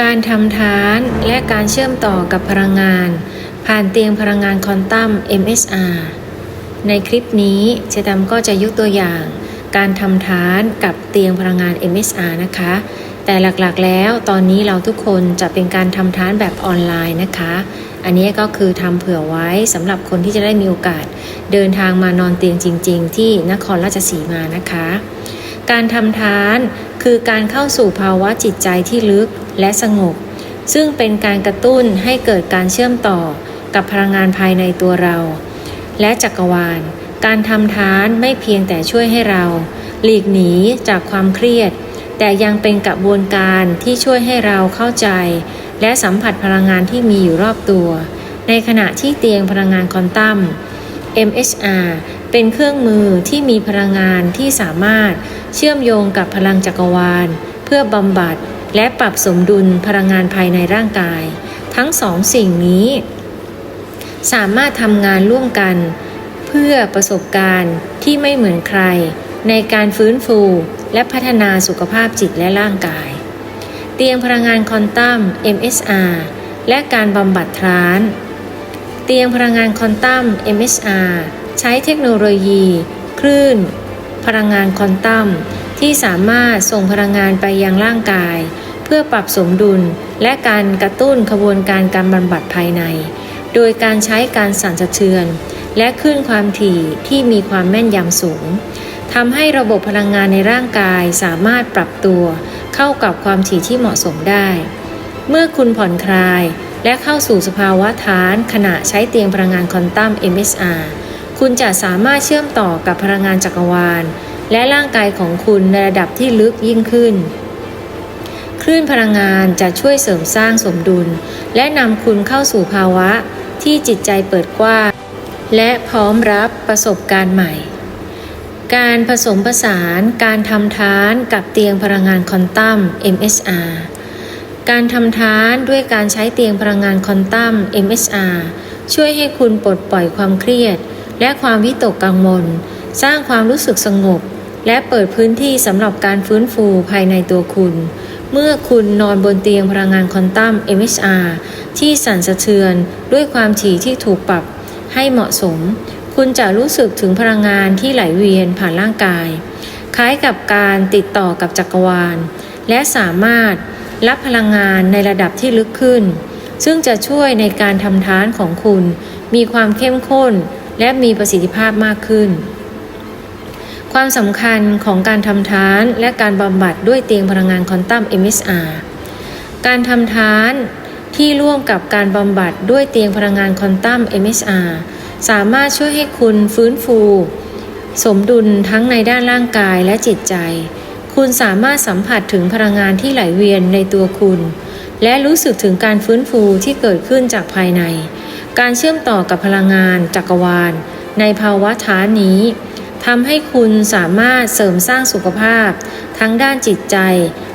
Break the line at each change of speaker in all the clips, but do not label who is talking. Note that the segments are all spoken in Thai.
การทำทานและการเชื่อมต่อกับพลังงาน ผ่านเตียงพลังงานควอนตัม MSR ในคลิปนี้เจดำก็จะยกตัวอย่าง การทำทานกับเตียงพลังงาน MSR นะคะ แต่หลักๆแล้วตอนนี้เราทุกคนจะเป็นการทำทานแบบออนไลน์นะคะ อันนี้ก็คือทำเผื่อไว้สำหรับคนที่จะได้มีโอกาส เดินทางมานอนเตียงจริง ๆ ที่นครราชสีมานะคะ การทำทานคือการเข้าสู่ภาวะจิตใจที่ลึกและสงบ ซึ่งเป็นการกระตุ้นให้เกิดการเชื่อมต่อกับพลังงานภายในตัวเรา และจักรวาล การทำทานไม่เพียงแต่ช่วยให้เรา หลีกหนีจากความเครียด แต่ยังเป็นกระบวนการที่ช่วยให้เราเข้าใจ และสัมผัสพลังงานที่มีอยู่รอบตัว ในขณะที่เตียงพลังงานควอนตัม MHR เป็นเครื่องมือที่มีพลังงานที่สามารถเชื่อมโยงกับพลังจักรวาล เพื่อบำบัดและปรับสมดุลพลังงานภายในร่างกาย ทั้งสองสิ่งนี้ สามารถทำงานร่วมกัน เพื่อประสบการณ์ที่ไม่เหมือนใคร ในการฟื้นฟูและพัฒนาสุขภาพจิตและร่างกาย เตียงพลังงานควอนตัม MSR และการบำบัดทราน เตียงพลังงานควอนตัม MSR ใช้เทคโนโลยี คลื่น พลังงานควอนตัมที่สามารถส่งพลังงานไปยังร่างกาย เพื่อปรับสมดุลและการกระตุ้นขบวนการการบำบัดภายใน โดยการใช้การสั่นสะเทือน และคลื่นความถี่ที่มีความแม่นยำสูงทำให้ระบบพลังงานในร่างกายสามารถปรับตัวเข้ากับความถี่ที่เหมาะสมได้ เมื่อคุณผ่อนคลายและเข้าสู่สภาวะฐานขณะใช้เตียงพลังงานควอนตัม MSR คุณจะสามารถเชื่อมต่อกับพลังงานจักรวาล และร่างกายของคุณในระดับที่ลึกยิ่งขึ้น คลื่นพลังงานจะช่วยเสริมสร้างสมดุล และนำคุณเข้าสู่ภาวะที่จิตใจเปิดกว้างและพร้อมรับประสบการณ์ใหม่ การผสมผสานการทำทานกับเตียงพลังงานคอนตัม MSR การทำทานด้วยการใช้เตียงพลังงานคอนตัม MSR ช่วยให้คุณปลดปล่อยความเครียด และความวิตกกังวลสร้างความรู้สึกสงบ และเปิดพื้นที่สำหรับการฟื้นฟูภายในตัวคุณ เมื่อคุณนอนบนเตียงพลังงานควอนตัม MSR ที่สั่นสะเทือนด้วยความถี่ที่ถูกปรับให้เหมาะสม คุณจะรู้สึกถึงพลังงานที่ไหลเวียนผ่านร่างกาย คล้ายกับการติดต่อกับจักรวาล และสามารถรับพลังงานในระดับที่ลึกขึ้น ซึ่งจะช่วยในการทำทานของคุณ มีความเข้มข้น และมีประสิทธิภาพมากขึ้น ความสำคัญของการทำทานและการบำบัดด้วยเตียงพลังงานควอนตัม MSR การทำทานที่ร่วมกับการบำบัดด้วยเตียงพลังงานควอนตัม MSR สามารถช่วยให้คุณฟื้นฟู สมดุลทั้งในด้านร่างกายและจิตใจ คุณสามารถสัมผัสถึงพลังงานที่ไหลเวียนในตัวคุณ และรู้สึกถึงการฟื้นฟูที่เกิดขึ้นจากภายใน การเชื่อมต่อกับพลังงานจักรวาล ในภาวะฐานนี้ทำให้คุณสามารถเสริมสร้างสุขภาพ ทั้งด้านจิตใจ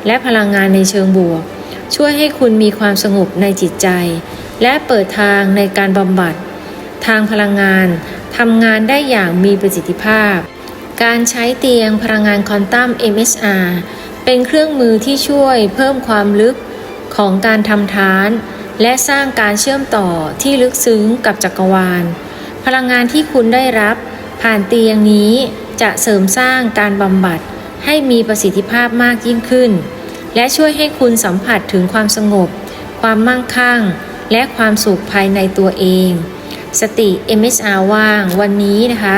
และพลังงานในเชิงบวก ช่วยให้คุณมีความสงบในจิตใจ และเปิดทางในการบำบัด ทางพลังงานทำงานได้อย่างมีประสิทธิภาพ การใช้เตียงพลังงานควอนตัม MSR เป็นเครื่องมือที่ช่วยเพิ่มความลึกของการทำทาน และสร้างการเชื่อมต่อที่ลึกซึ้งกับจักรวาล พลังงานที่คุณได้รับ ผ่านเตียงนี้จะเสริมสร้างการบำบัดให้มีประสิทธิภาพมากยิ่งขึ้น และช่วยให้คุณสัมผัสถึงความสงบ ความมั่งคั่ง และความสุขภายในตัวเอง สติ MSR ว่างวันนี้นะคะ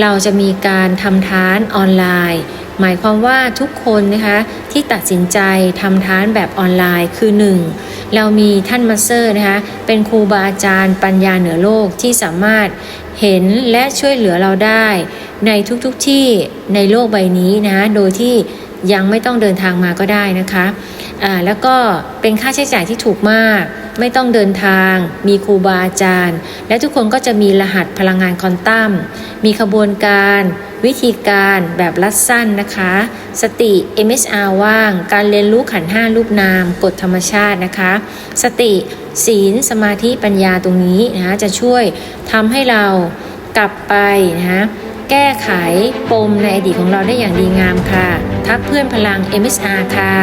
เราจะมีการทำทานออนไลน์ หมายความว่าทุกคนนะคะที่ตัดสินใจทำทานแบบออนไลน์คือ 1. เรามีท่านมาสเตอร์นะคะเป็นครูบาอาจารย์ปัญญาเหนือโลกที่สามารถเห็นและช่วยเหลือเราได้ ในทุกๆทที่ในโลกใบนี้นะคะโดยที่ ยังไม่ต้องเดินทางมาก็ได้นะคะอ่าแล้วก็เป็นค่าใช้จ่ายที่ถูกมาก ไม่ต้องเดินทาง มีครูบาอาจารย์ และทุกคนก็จะมีรหัสพลังงานคอนตัมมีขบวนการ วิธีการแบบรัดสั้นนะคะ สติ MSR ว่าง การเรียนรู้ขันห้ารูปนาม กฎธรรมชาตินะคะ สติศีลสมาธิปัญญาตรงนี้นะะจะช่วยทำให้เรากลับไปนะะ แก้ไขปมในอดีตของเราได้อย่างดีงามค่ะ ทักเพื่อนพลัง MSR ค่ะ